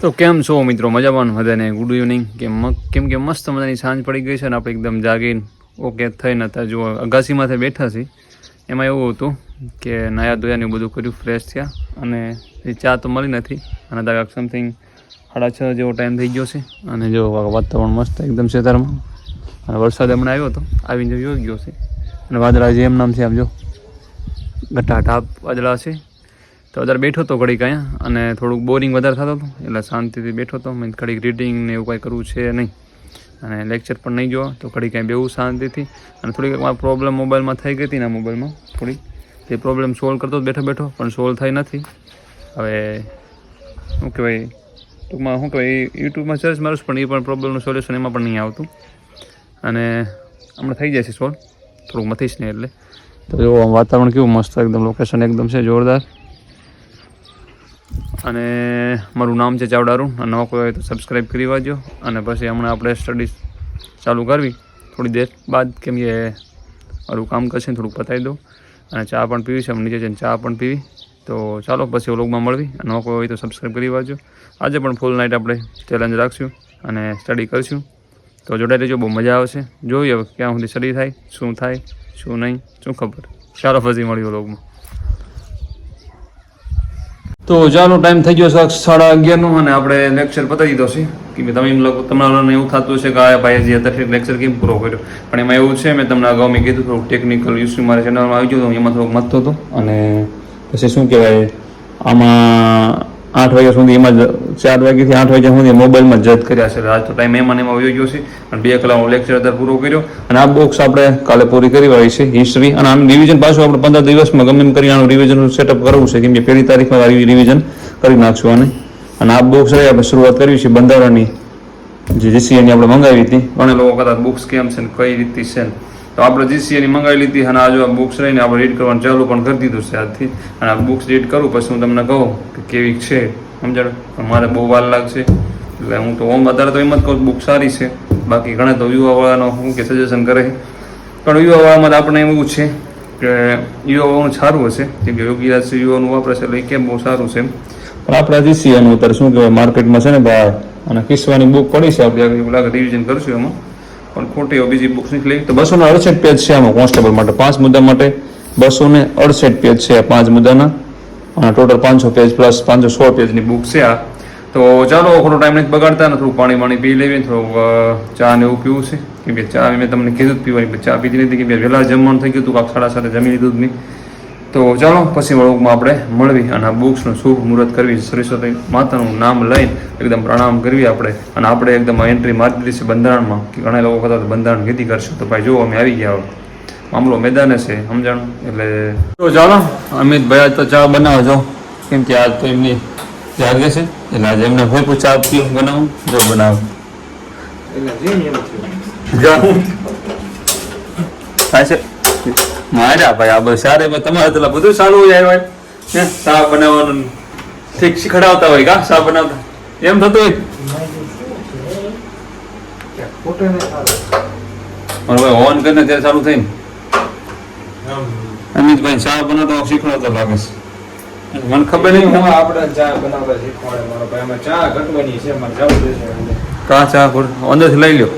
તો કેમ છો મિત્રો? મજામાં? બધાને ગુડ ઇવનિંગ કે મ- કેમ કે મસ્ત મજાની સાંજ પડી ગઈ છે ને આપણે એકદમ જાગીને ઓકે થઈને હતા જો અગાસીમાંથી બેઠા છીએ એમાં એવું હતું કે નાયા ધોયા ને એવું બધું કર્યું ફ્રેશ થયા. અને એ ચા તો મળી નથી. અને દાદા સમથિંગ સાડા છ જેવો ટાઈમ થઈ ગયો છે. અને જો વાતાવરણ મસ્ત એકદમ છે તારમાં અને વરસાદ હમણાં આવ્યો હતો આવીને જો ગયો છે. અને વાદળા જે એમ નામ છે, આમ જો. ઘટા ટાપ વાદળા છે. તો વધારે બેઠો હતો ઘડીક અહીંયા, અને થોડુંક બોરિંગ વધારે થતો હતો, એટલે શાંતિથી બેઠો હતો. મેં ઘડીક રીડિંગ ને એવું કાંઈ કરવું છે નહીં. અને લેક્ચર પણ નહીં જોવા તો ઘડીક કાંઈ બેવું શાંતિથી. અને થોડીક પ્રોબ્લેમ મોબાઈલમાં થઈ ગઈ હતી ને મોબાઈલમાં થોડી તે પ્રોબ્લેમ સોલ્વ કરતો બેઠો બેઠો, પણ સોલ્વ થઈ નથી. હવે શું કહેવાય, ટૂંકમાં શું કહેવાય યુટ્યુબમાં સર્ચ મારું પણ એ પણ પ્રોબ્લેમનું સોલ્યુશન એમાં પણ નહીં આવતું. અને હમણાં થઈ જશે સોલ્વ થોડુંક મથીશ ને એટલે. તો જો વાતાવરણ કેવું મસ્ત, એકદમ લોકેશન એકદમ છે, જોરદાર. અને મારું નામ છે ચાવડારું. અને નવા કોઈ હોય તો સબસ્ક્રાઈબ કરી વાજો અને પછી હમણાં આપણે સ્ટડીઝ ચાલુ કરવી. થોડી દેર બાદ કેમ કે મારું કામ કરશે થોડુંક પતાવી દઉં. અને ચા પણ પીવી છે. નીચે જઈને ચા પણ પીવી. તો ચાલો પછી વ્લોગમાં મળવી. અને નવા કોઈ હોય તો સબસ્ક્રાઈબ કરી વાજો આજે પણ ફૂલ નાઇટ આપણે ચેલેન્જ રાખશું અને સ્ટડી કરીશું. તો જોડાઈ રહેજો. બહુ મજા આવશે. જોઈએ હવે ક્યાં સુધી સ્ટડી થાય, શું થાય, શું નહીં, શું ખબર. ચાલો પછી મળ્યું વ્લોગમાં. તો ચાલો ટાઈમ થઈ ગયો છે સાડા અગિયારનો અને આપણે લેક્ચર પતાવી દીધો છે. કે તમે એમ લોકો તમારાને એવું થતું હશે કે, આ ભાઈ જે અત્યારે લેક્ચર કેમ પૂરો કર્યો? પણ એમાં એવું છે, મેં તમને અગાઉ મેં કીધું થોડુંક ટેકનિકલ ઇસ્યુ મારા ચેનલમાં આવી ગયો એમાં થોડોક મતતો હતો. અને પછી શું કહેવાય, આમાં આઠ વાગ્યા સુધી એમાં જ ચાર વાગ્યાથી આઠ વાગ્યા સુધી મોબાઈલમાં જજ કર્યા છે. આજ તો ટાઈમ એમાં એમાં વયો ગયો છે. અને બે કલાકનો લેક્ચર અત્યારે પૂરો કર્યો. અને આ બોક્સ આપણે કાલે પૂરી કરી વાળી છે હિસ્ટ્રી અને આમ રિવિઝન પાછું આપણે પંદર દિવસમાં ગમે એમ કરી આનું રિવિઝન સેટઅપ કરવું છે. કેમ કે પહેલી તારીખમાં રિવિઝન કરી નાખશું અને અને આ બોક્સ રહી આપણે શરૂઆત કરવી છે બંધારણની. જે જીસીએની આપણે મંગાવી હતી. ઘણા લોકો કદાચ બુક્સ કેમ છે ને કઈ રીતે છે ને? તો આપણે જીસીએની મંગાવી લીધી અને આજે આ બુક્સ રહીને આપણે રીડ કરવાનું ચાલુ પણ કરી દીધું છે આજથી. અને આ બુક્સ રીડ કરું પછી હું તમને કહું કે કેવી છે. સમજાડો પણ મારે બહુ વાર લાગશે. એટલે હું તો ઓમ વધારે તો એમ જ કહું બુક સારી છે. બાકી ઘણા તો યુવાવાળાનો હું કે સજેશન કરે. પણ યુવાવાળામાં આપણે એવું છે કે યુવાઓનું સારું હશે. કેમ કે યોગીરાજ યુવાનું વાપરે છે એટલે એ કેમ બહુ સારું છે પણ આપણે જીસીએનું અત્યારે શું કહેવાય માર્કેટમાં છે ને બહાર અને કિસ્સાની બુક પડી છે આપણે. એવું લાગે રિવિઝન કરશું એમાં. પણ ખોટી બીજી બુક્સ નીકળી તો બસો ને અડસઠ પેજ છે આમાં કોન્સ્ટેબલ માટે, પાંચ મુદ્દા માટે. બસો ને અડસઠ પેજ છે પાંચ મુદ્દાના. અને ટોટલ પાંચસો પેજ પ્લસ પાંચસો સોળ પેજની બુક છે આ. તો ચાલો, ખોટો ટાઈમ નથી બગાડતા, ને થોડું પાણી પાણી પી લેવી થોડું ચા ને એવું પીવું છે. કેમ કે ચા મેં તમને કીધું જ પીવાની ચા પીધી નથી, કેમ કે વહેલા જમવાનું થઈ ગયું હતું, કાંક સાડા સાથે જમી લીધું જ નહીં. તો ચાલો પછી વળગમાં આપણે મળવી અને આ બુક્સનું શુભ મુહૂર્ત કરવી. સરસ્વતી માતાનું નામ લઈને એકદમ પ્રણામ કરવી આપણે. અને આપણે એકદમ એન્ટ્રી મારી દીધી છે બંધારણમાં. કે ઘણા લોકો કદાચ બંધારણ કીધી કરશું તો ભાઈ જો અમે આવી ગયા મામલો મેદાને છે સમજાણું? એટલે તો ચાલો અમિત ભાઈ આજ તો ચા બનાવો જો કેમ કે આજ તો એમની જાગે છે. એટલે આજે એમને ભરપૂર ચા પીઓ બનાવું. જો બનાવો. જાઉં થાય. છે. માર્યા ભાઈ આ બસ સારે તમારે તો બધું સારું હોય ભાઈ હે ચા બનાવવાનું ઠીક શીખડાવતા હોય કા સા બનાવતા? એમ થતું હોય? મારો ભાઈ ઓન કરીને ત્યારે ચાલુ થઈને. અમિતભાઈ ચા બનાવતા શીખડાવતા લાગે છે. મને ખબર નહીં. આપણે ચા બનાવતા શીખવાડે મારો ભાઈ. એમાં ચા ઘટવાની છે મારે જવું છે. કા ચા અંદરથી લઈ લ્યો.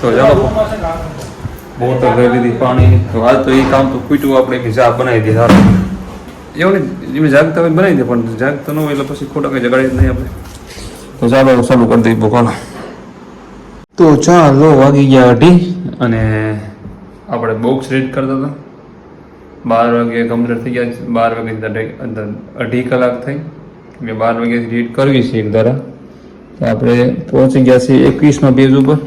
તો ચાલો બોટલ લઈ લીધી, પાણી. તો તો એ કામ તો ખૂટ્યું, આપણે કે ચા બનાવી દે સારું એવું નહીં, એમ જાગતા હોય બનાવી દે, પણ જાગતા ન હોય એટલે પછી ખોટા કંઈ જગાડી નહીં આપણે. તો ચાલો ચાલુ કરી દઈએ બોકાલો. તો ચાલો, વાગી ગયા અઢી અને આપણે બોક્સ રીડ કરતા હતા. બાર વાગે કમ્પ્લીટ થઈ ગયા. બાર વાગે અઢી કલાક થઈ. મેં બાર વાગે રીડ કરવી છે એક દ્વારા આપણે પહોંચી ગયા છીએ એકવીસમાં પેજ ઉપર.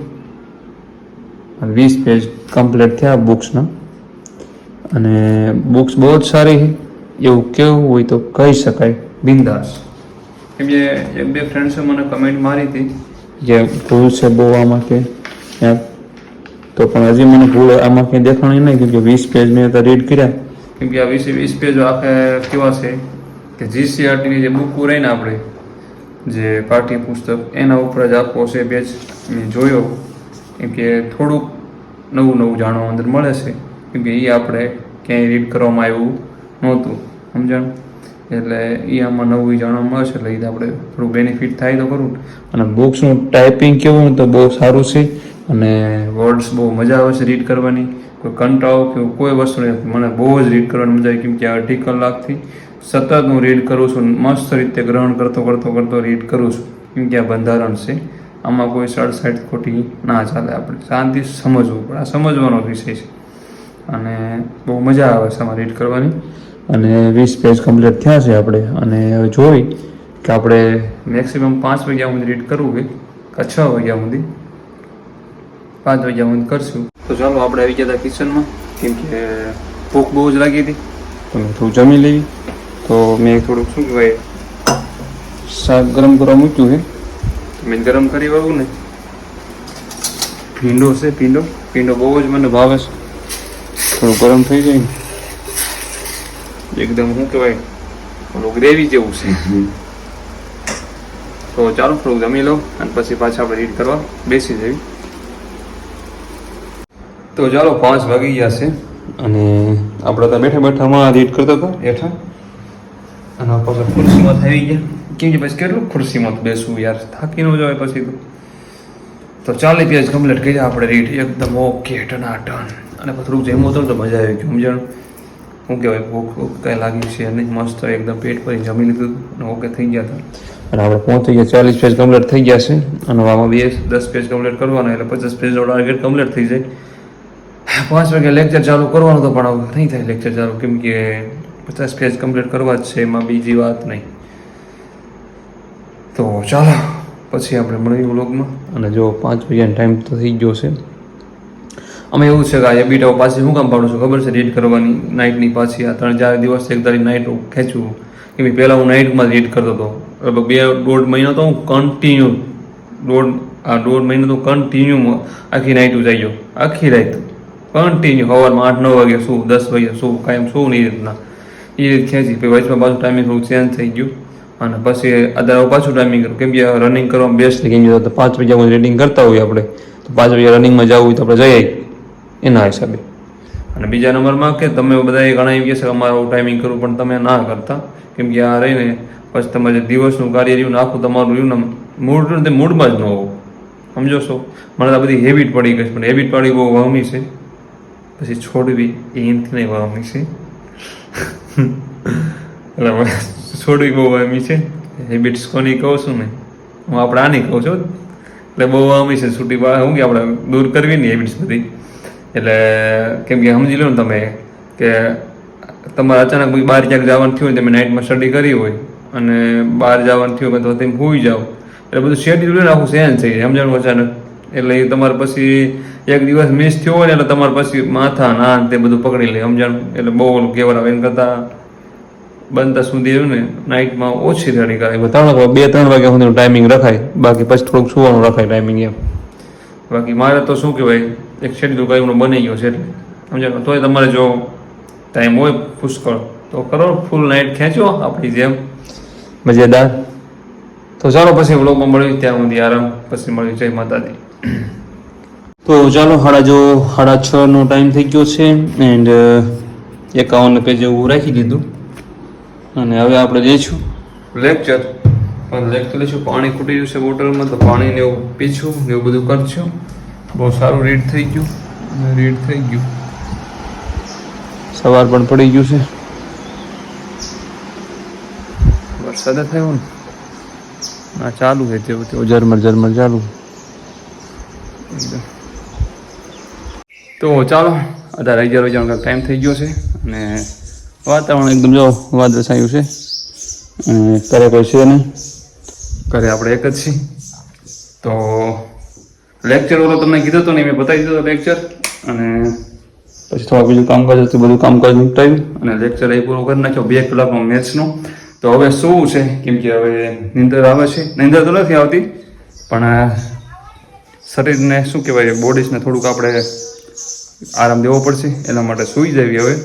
વીસ પેજ કમ્પ્લીટ થયા બુક્સના અને બુક્સ બહુ જ સારી એવું કેવું હોય તો કહી શકાય. બિંદાસ. કેમ કે એક બે ફ્રેન્ડ્સે મને કમેન્ટ મારી હતી. જે ભૂલ છે બહુ આમાં કે તો પણ હજી મને ભૂલ આમાં કંઈ દેખાણી નહીં કેમ કે વીસ પેજ મેં તો રીડ કર્યા. કેમ કે આ વીસે વીસ પેજ આખે કેવા છે કે જીસીઆરટીની જે બુક રહીને આપણે જે પાઠ્ય પુસ્તક એના ઉપર જ આખો છે પેજ મેં જોયો. કેમ કે થોડુંક નવું નવું જાણવા અંદર મળે છે. કેમ કે એ આપણે ક્યાંય રીડ કરવામાં આવ્યું નહોતું. સમજણ? એટલે એ આમાં નવું જાણવા મળે છે, એટલે એ આપણે થોડું બેનિફિટ થાય તો ખરું. અને બુક્સનું ટાઈપિંગ કેવું તો બહુ સારું છે. અને વર્ડ્સ બહુ મજા આવે છે રીડ કરવાની. કોઈ કંટાળો કે કોઈ વસ્તુ નહીં. મને બહુ જ રીડ કરવાની મજા આવી. કેમ કે અઢી કલાકથી સતત હું રીડ કરું છું. મસ્ત રીતે ગ્રહણ કરતો કરતો કરતો રીડ કરું છું. કેમ કે આ બંધારણ છે. આમાં કોઈ સડસાઈડ ખોટી ના ચાલે. આપણે શાંતિ સમજવું પડે. આ સમજવાનો વિષય છે. અને બહુ મજા આવે છે આમાં રીડ કરવાની. અને વીસ પેજ કમ્પ્લીટ થયા છે આપણે. અને હવે જોઈ કે આપણે મેક્સિમમ પાંચ વાગ્યા સુધી રીડ કરવું કે છ વાગ્યા સુધી? પાંચ વાગ્યા સુધી કરશું. તો ચાલો આપણે આવી ગયા હતા કિચનમાં કેમ કે ભૂખ બહુ જ લાગી હતી. તો મેં થોડું જમી લેવી તો મેં થોડુંક શું કહેવાય, શાક ગરમ કરવા મૂક્યું છે. મેં ગરમ કરી વાવું ને. ભીંડો છે ભીંડો. ભીંડો બહુ જ મને ભાવે છે. થોડું ગરમ થઈ જાય ને. એકદમ શું કહેવાય થોડું ગ્રેવી જેવું છે. તો ચાલો થોડુંક જમી લો અને પછી પાછા આપણે રીડ કરવા બેસી જઈએ. તો ચાલો પાંચ વાગી ગયા છે અને આપણે તો બેઠા બેઠામાં રીડ કરતા હતા હેઠા અને પાછા ખુરશીમાં થઈ ગયા. કેમ કે પછી કેટલું? ખુરશીમાં બેસવું યાર થાકી ન જવાય પછી તો. તો ચાલી પેજ કમ્પ્લીટ કરી આપણે રીટ એકદમ ઓકે ટનાટન. અને પછી થોડુંક જેમ હતું તો મજા આવી ગયું સમજણ? શું કહેવાય ભૂખ કાંઈ લાગી છે નહીં મસ્ત એકદમ પેટ ભરી જમી લીધું અને ઓકે થઈ ગયા હતા. અને આપણે પહોંચી ગયા ચાલીસ પેજ કમ્પ્લીટ થઈ ગયા છે. અને આમાં બે દસ પેજ કમ્પ્લીટ કરવાના એટલે પચાસ પેજનો ટાર્ગેટ કમ્પ્લીટ થઈ જાય. પાંચ વાગે લેક્ચર ચાલુ કરવાનું તો પણ નહીં થાય લેક્ચર ચાલુ કેમ કે પચાસ પેજ કમ્પ્લીટ કરવા જ છે એમાં બીજી વાત નહીં. તો ચાલો પછી આપણે મળીએ વ્લોગમાં. અને જો પાંચ વાગ્યાનો ટાઈમ તો થઈ ગયો છે. અમે એવું છે કે આ એબીટાઓ પાછી શું કામ પાડું છું ખબર છે? રીડ કરવાની નાઇટની પાછી આ ત્રણ ચાર દિવસ એક તારી નાઇટ ખેંચવું કે ભાઈ પહેલાં હું નાઇટમાં રીડ કરતો હતો. લગભગ બે દોઢ મહિનો તો હું કન્ટિન્યુ દોઢ આ દોઢ મહિનો તો કન્ટિન્યુ આખી નાઇટ ઉજાઈ ગયો આખી રાત કન્ટિન્યુ સવારમાં આઠ નવ વાગે શું દસ વાગે શું કાયમ શું નહીં રીતના. એ રીત ખેંચી પછી વચમાં પાછું ટાઈમિંગ થોડું ચેન્જ થઈ ગયું અને પછી અત્યારે પાછું ટાઈમિંગ કરું કેમ કે રનિંગ કરવામાં બેસ્ટ કેમ કે પાંચ વાગ્યા સુધી રેડિંગ કરતા હોઈએ આપણે તો પાંચ વાગ્યા રનિંગમાં જવું હોય તો આપણે જઈએ એના હિસાબે અને બીજા નંબરમાં કે તમે બધા ઘણા એમ કહે છે કે અમારે ટાઈમિંગ કરવું પણ તમે ના કરતા કેમ કે આ રહીને પછી તમે જે દિવસનું કાર્ય રહ્યું ને આખું તમારું રહ્યું ને મૂડ તે મૂડમાં જ ન હોવું સમજો છો મને આ બધી હેબિટ પડી ગઈ છે પણ હેબિટ પાડી બહુ વહમી છે પછી છોડવી એ એનથી નહીં વહમી છે એટલે છોડવી બહુ આમી છે. હેબિટ્સ કોની કહું છું ને? હું આપણે આની કહું છું. એટલે બહુ આમી છે. છૂટી શું કે આપણે દૂર કરવી ને હેબિટ્સ બધી. એટલે કેમ કે સમજી લો ને તમે કે તમારે અચાનક કોઈ બહાર ક્યાંક જવાનું થયું હોય તમે નાઇટમાં સ્ટડી કરી હોય અને બહાર જવાનું થયું તો તમે હોઈ જાઓ. એટલે બધું શેડ્યુલ આખું ચેન્જ થઈ જાય સમજણું અચાનક? એટલે એ તમારે પછી એક દિવસ મિસ થયો હોય ને એટલે તમારે પછી માથા ના તે બધું પકડી લે સમજણ? એટલે બહુ ઓલું કહેવાય એમ કરતાં બનતા સુધી ને નાઇટમાં ઓછી રેડી કરાય. ત્રણ બે ત્રણ વાગ્યા સુધીનું ટાઈમિંગ રખાય. બાકી પછી થોડુંક સુવાનું રખાય ટાઈમિંગ એમ. બાકી મારે તો શું કહેવાય એક શેડ્યુલ કાંઈ બની ગયો છે એટલે. સમજાય તોય તમારે જો ટાઈમ હોય પુષ્કળ તો કરો ફૂલ નાઇટ ખેંચો આપણી જેમ. મજેદાર. તો ચાલો પછી વ્લોગમાં મળ્યું ત્યાં સુધી આરામ. પછી મળ્યું જય માતાજી. તો ચાલો સાડા જો સાડા છ નો ટાઈમ થઈ ગયો છે એન્ડ એકાવન પેજ એવું રાખી દીધું. અને હવે આપણે જઈશું. લેક્ચર પણ લેક્ચર લઈશું. પાણી ખૂટી છે બોટલમાં તો પાણી ને એવું પીછું ને એવું બધું કરશું. બહુ સારું રીડ થઈ ગયું. અને રીડ થઈ ગયું. સવાર પણ પડી ગયું છે. વરસાદ થયો ને. ના ચાલુ છે તેવું તેવું. ઝરમર ઝરમર ચાલુ. એકદમ. તો ચાલો, અત્યારે અગિયાર વાગ્યાનો ટાઈમ થઈ ગયો છે અને વાતાવરણ એકદમ જો વાદળછાયું છે. અને ઘરે કોઈ છે નહીં. ઘરે આપણે એક જ છીએ. તો લેક્ચર ઓલો તમને કીધો હતો ને મેં બતાવી દીધો લેક્ચર અને પછી થોડા બીજું કામકાજ હતું, બધું કામકાજ નિપટાવ્યું અને લેક્ચર એ પૂરો કરી નાખ્યો, બે કલાકનો મેથ્સનો તો હવે શું છે? કેમ કે હવે નિંદર આવે છે. નિંદર તો નથી આવતી, પણ શરીરને શું કહેવાય બોડીસને થોડુંક આપણે આરામ દેવો પડશે, એના માટે સૂઈ જવી હવે.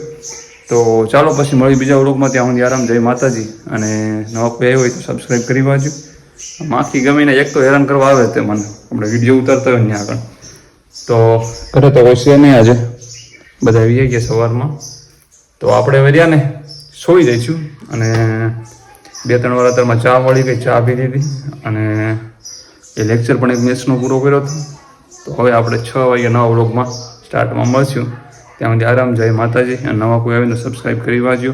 તો ચાલો પછી મળી બીજા વ્લોગમાં. ત્યાં સુધી આરામ, જય માતાજી. અને નવા કોઈ હોય તો સબસ્ક્રાઈબ કરી વાંચજો. માખી ગમીને એક તો હેરાન કરવા આવે તે મને. આપણે વીડિયો ઉતારતા હોય ને આગળ. તો ઘરે તો કોઈ નહીં આજે. બધા આવી ગયા સવારમાં. તો આપણે વર્યા ને સોઈ જઈશું. અને બે ત્રણ વાર અત્યારમાં ચા મળી ગઈ, ચા પી લીધી. અને એ લેક્ચર પણ એક મેચનો પૂરો કર્યો હતો. તો હવે આપણે છ વાગ્યા નવા વ્લોગમાં સ્ટાર્ટમાં મળશું. ત્યાં સુધી આરામ જાય માતાજી. અને નવા કોઈ આવીને સબસ્ક્રાઈબ કરી વાંચ્યો